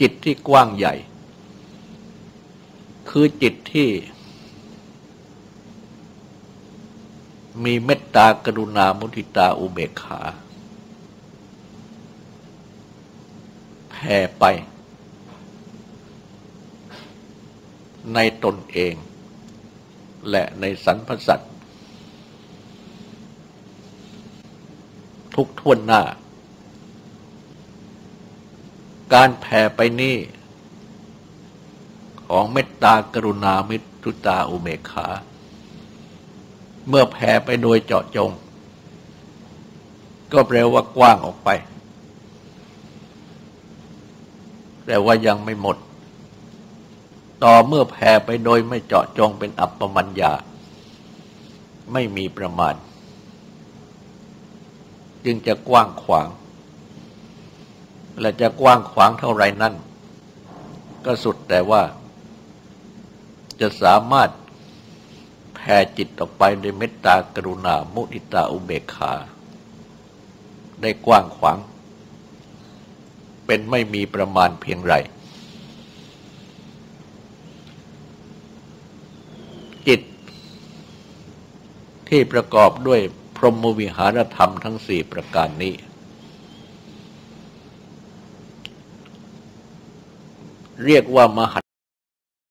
จิตที่กว้างใหญ่ คือจิตที่ มีเมตตากรุณามุทิตาอุเบกขาแผ่ไป ในตนเอง และในสรรพสัตว์ทุกท่วนหน้า การแผ่ไปนี้ของเมตตากรุณามิตุตาอุเบกขา เมื่อแผ่ไปโดยเจาะจง ก็แปลว่ากว้างออกไป แต่ว่ายังไม่หมด ต่อเมื่อแผ่ไปโดยไม่เจาะจงเป็นอัปปมัญญา ไม่มีประมาณ จึงจะกว้างขวาง และจะกว้างขวางเท่าไรนั่น ก็สุดแต่ว่า จะสามารถแผ่จิตออกไปด้วยเมตตากรุณา มุทิตาอุเบกขา ได้กว้างขวาง เป็นไม่มีประมาณเพียงไร จิต ที่ประกอบด้วยพรหมวิหารธรรมทั้งสี่ประการนี้ เรียกว่ามหั